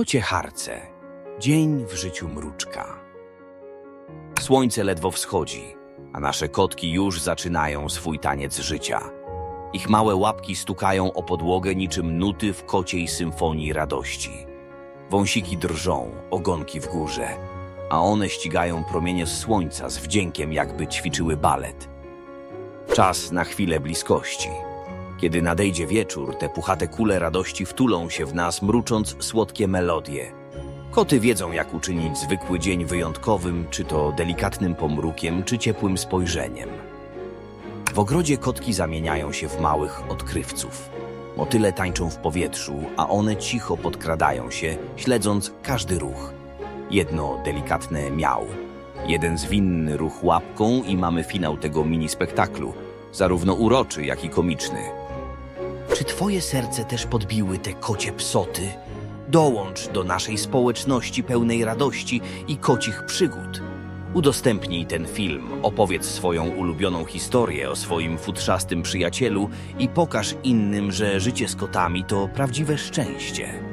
Kocie harce. Dzień w życiu mruczka. Słońce ledwo wschodzi, a nasze kotki już zaczynają swój taniec życia. Ich małe łapki stukają o podłogę niczym nuty w kociej symfonii radości. Wąsiki drżą, ogonki w górze, a one ścigają promienie słońca z wdziękiem, jakby ćwiczyły balet. Czas na chwilę bliskości. Kiedy nadejdzie wieczór, te puchate kule radości wtulą się w nas, mrucząc słodkie melodie. Koty wiedzą, jak uczynić zwykły dzień wyjątkowym, czy to delikatnym pomrukiem, czy ciepłym spojrzeniem. W ogrodzie kotki zamieniają się w małych odkrywców. Motyle tańczą w powietrzu, a one cicho podkradają się, śledząc każdy ruch. Jedno delikatne miał, jeden zwinny ruch łapką i mamy finał tego mini spektaklu, zarówno uroczy, jak i komiczny. Czy twoje serce też podbiły te kocie psoty? Dołącz do naszej społeczności pełnej radości i kocich przygód. Udostępnij ten film, opowiedz swoją ulubioną historię o swoim futrzastym przyjacielu i pokaż innym, że życie z kotami to prawdziwe szczęście.